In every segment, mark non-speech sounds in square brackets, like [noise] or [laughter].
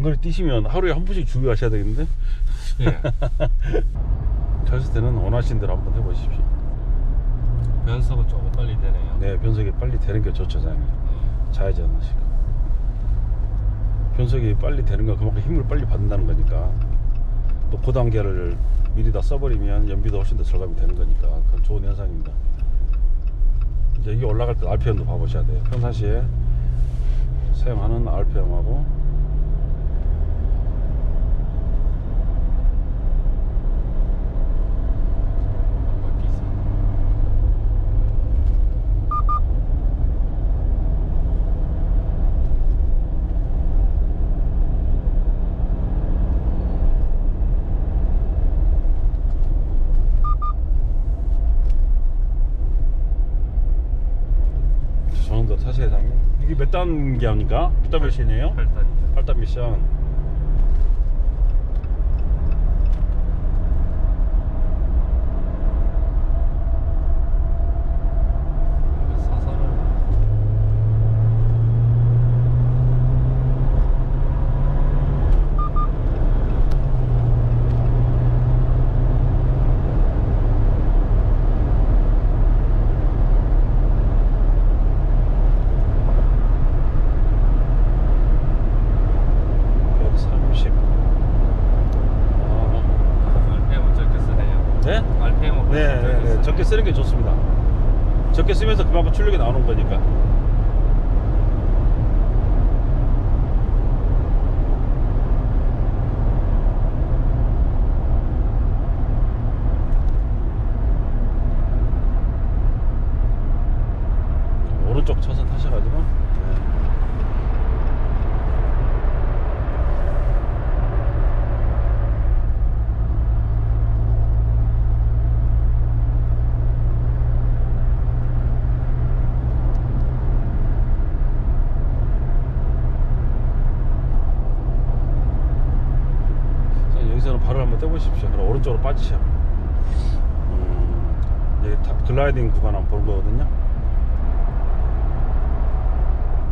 장거리 뛰시면 하루에 한 번씩 주의하셔야 되겠는데? 예. [laughs] 자실 때는 원하시는 대로 한번 해보십시오. 변속은 조금 빨리 되네요. 네 변속이 빨리 되는 게 좋죠 사장님. 어, 좌회전 하시고. 변속이 빨리 되는 건 그만큼 힘을 빨리 받는다는 거니까. 또 고단계를 미리 다 써버리면 연비도 훨씬 더 절감이 되는 거니까 그건 좋은 현상입니다. 이제 이게 올라갈 때 RPM도 봐보셔야 돼요. 평상시에 사용하는 RPM하고 바뀌지. 저 정도 타셔야 사장님 이게 몇 단계 합니까? 몇단 몇이에요? 8단이죠. 8단 미션 사선을 백 130 아, RPM은 적게 쓰네요. 네? RPM은 네, 네, 네. 적게 쓰는 게 좋습니다. 적게 쓰면서 그만큼 출력이 나오는 거니까. 오른쪽 차선 타셔가지고. 네. 자, 여기서는 발을 한번 떼보십시오. 그럼 오른쪽으로 빠지셔. 음, 여기 타- 글라이딩 구간 한번 보는 거거든요.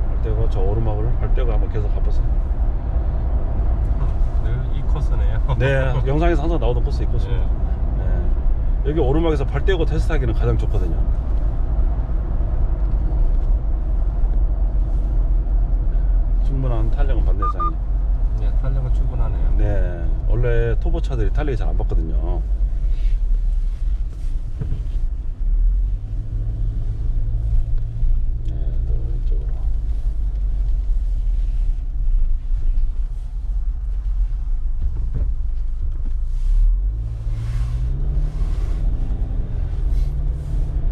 발 떼고 저 오르막을 발 떼고 한번 계속 가보세요. 늘 이 코스네요. 네, [laughs] 영상에서 항상 나오던 코스 이 코스입니다. 네. 여기 오르막에서 발 떼고 테스트하기는 가장 좋거든요. 충분한 탄력은 상이. 네, 탄력은 충분하네요. 네, 원래 토보 차들이 탄력이 잘 안 받거든요. 네, 또 왼쪽으로.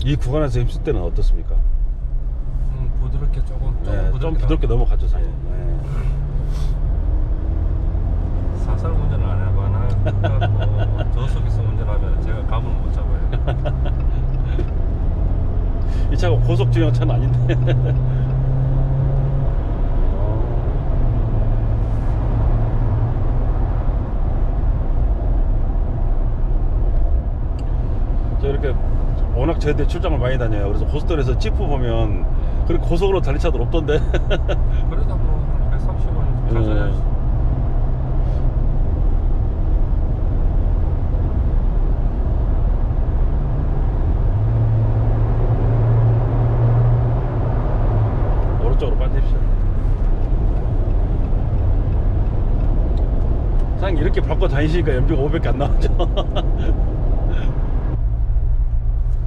이 구간에서 힘쓸 때는 어떻습니까? 음, 부드럽게 조금 조금 네, 좀 부드럽게 넘어가죠, 사장님. 네. 사살 운전을 안 나 저속에서 [laughs] 운전하면 제가 감을 못 잡아요. 이 차가 고속 주행차는 아닌데. 저 이렇게 워낙 저희들 출장을 많이 다녀요. 그래서 고속도로에서 지프 보면 그렇게 고속으로 달린 차들 없던데. 그러다 뭐 130원 네. 가져야지. 오른쪽으로 빠지십시오. 사장님 이렇게 바꿔 다니시니까 연비가 500개 안 나오죠. [laughs]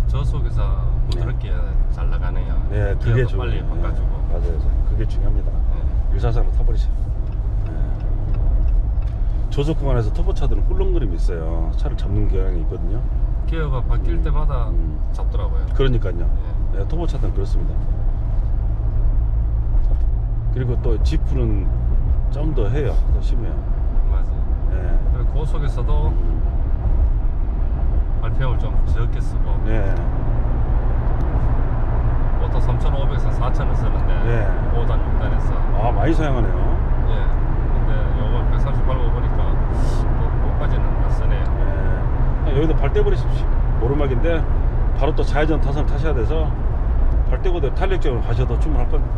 저 속에서 부드럽게 잘 나가네요. 네, 그게 중 빨리 바꿔주고. 맞아요. 사장님. 그게 중요합니다. 네. 일사상으로 타버리세요. 네. 조속 구간에서 터보차들은 꿀렁거림이 있어요. 차를 잡는 경향이 있거든요. 기어가 바뀔 때마다 음. 잡더라고요. 그러니까요. 네. 네, 터보차들은 그렇습니다. 그리고 또 지프는 좀 더 해요. 더 심해요. 맞아요. 네. 그리고 고속에서도 음, RPM을 좀 적게 쓰고 네. 보통 3,500에서 4,000을 쓰는데 네. 5단, 6단에서 아, 많이 사용하네요. 예. 근데 요거 130 밟아 보니까 또 끝까지는 안 쓰네요. 네. 그냥 여기다 발 떼버리십시오. 오르막인데 바로 또 좌회전 타선 타셔야 돼서 발 떼고 탄력적으로 가셔도 충분할 겁니다.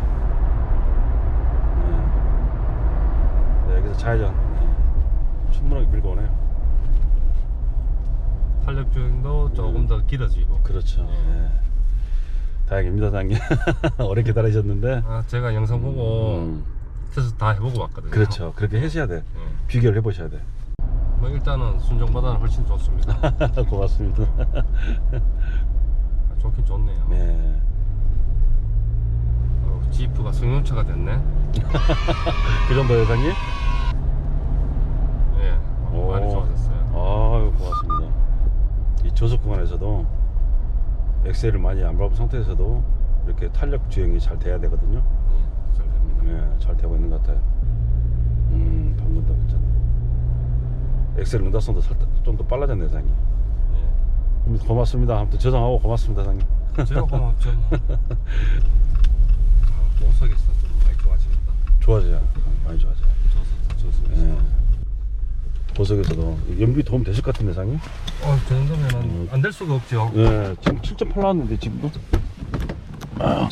네. 네, 여기서 좌회전 충분하게 밀고 오네요. 탄력 주행도 조금 더 길어지고. 그렇죠. 예. 다행입니다, 사장님. [laughs] 오래 기다리셨는데. 아, 제가 영상 보고 음, 테스트 다 해보고 왔거든요. 그렇죠. 그렇게 하셔야 돼. 예. 비교를 해보셔야 돼. 뭐 일단은 순정보다는 훨씬 좋습니다. [laughs] 고맙습니다. 아, 좋긴 좋네요. 네. 어, 지프가 승용차가 됐네. [laughs] 그 정도 예상이? 예, 어, 많이 오. 좋아졌어요. 아유, 고맙습니다. 이 저속 구간에서도 엑셀을 많이 안 밟은 상태에서도 이렇게 탄력 주행이 잘 돼야 되거든요. 예, 잘 됩니다. 네, 잘 되고 있는 것 같아요. 음, 방금 더 괜찮네. 엑셀 응답성도 좀 더 빨라졌네, 사장님. 예. 음, 고맙습니다. 아무튼 저장하고 고맙습니다, 사장님. 제가 고맙죠. 뭐. [laughs] 아, 보석에서 좀 많이 좋아집니다. 좋아져요. 많이 좋아져요. 저서 저서. 네. 보석에서도 연비 도움 되실 것 같은데, 사장님? 어, 저 정도면은 안될 수가 없죠. 네, 지금 7.8 나왔는데, 지금도? 아,